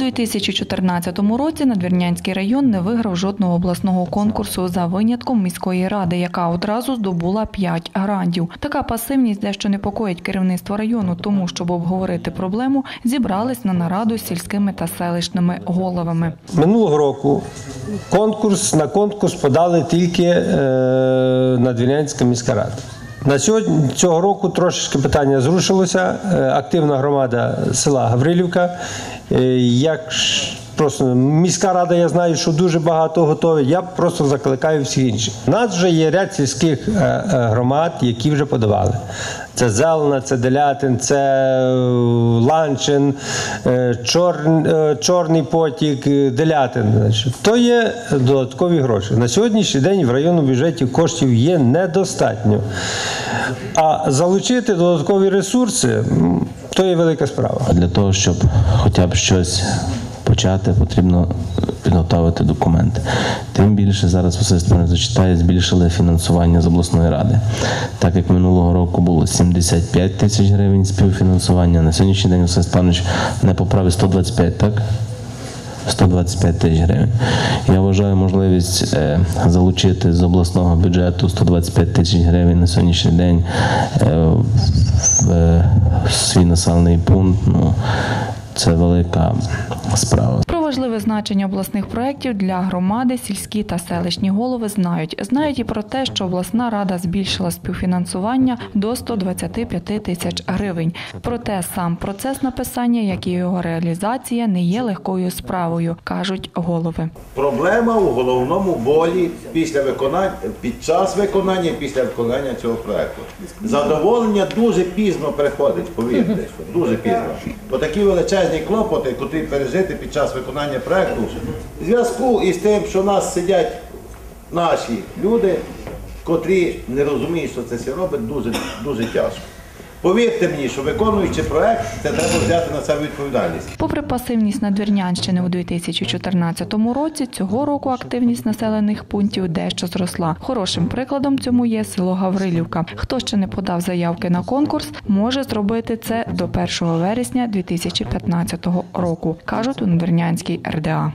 2014 році Надвірнянський район не виграв жодного обласного конкурсу за винятком міської ради, яка одразу здобула 5 грантів. Така пасивність дещо непокоїть керівництво району, тому щоб обговорити проблему, зібрались на нараду з сільськими та селищними головами. Минулого року конкурс на конкурс подали тільки е, Надвірнянська міська рада. На сьогодні цього року трошечки питання зрушилося. Е, Активна громада села Гаврилівка. Е, Як просто міська рада, я знаю, що дуже багато готові. Я просто закликаю всіх інших. У нас вже є ряд сільських е, е, громад, які вже подавали. Це Зелена, це Делятин, це е, Ланчин, Чор- Чорний потік, Делятин. То є додаткові гроші. На сьогоднішній день в районному бюджеті коштів є недостатньо. А залучити додаткові ресурси то є велика справа. А для того, щоб хоча б щось почати, потрібно підготовити документи. Тим більше зараз Василь Степанович зачитає, збільшили фінансування з обласної ради. Так як минулого року було 75 тисяч гривень співфінансування, на сьогоднішній день Василь Степанович не поправив 125, так? 125 тисяч гривень. Я вважаю можливість е, залучити з обласного бюджету 125 тисяч гривень на сьогоднішній день е, в свій населений пункт. Ну, це велика справа. Важливе значення обласних проєктів для громади сільські та селищні голови знають. Знають і про те, що обласна рада збільшила співфінансування до 125 тисяч гривень. Проте сам процес написання, як і його реалізація, не є легкою справою, кажуть голови. Проблема у головному болі після виконання під час виконання після виконання цього проекту. Задоволення дуже пізно приходить, повірте, дуже пізно. Бо такі величезні клопоти, котрі пережити під час виконання проекту, в зв'язку із тим, що в нас сидять наші люди, котрі не розуміють, що це все робить, дуже, дуже тяжко. Повірте мені, що виконуючи проект, це треба взяти на себе відповідальність. Попри пасивність Надвірнянщини у 2014 році, цього року активність населених пунктів дещо зросла. Хорошим прикладом цьому є село Гаврилівка. Хто ще не подав заявки на конкурс, може зробити це до 1 вересня 2015 року, кажуть у Надвірнянській РДА.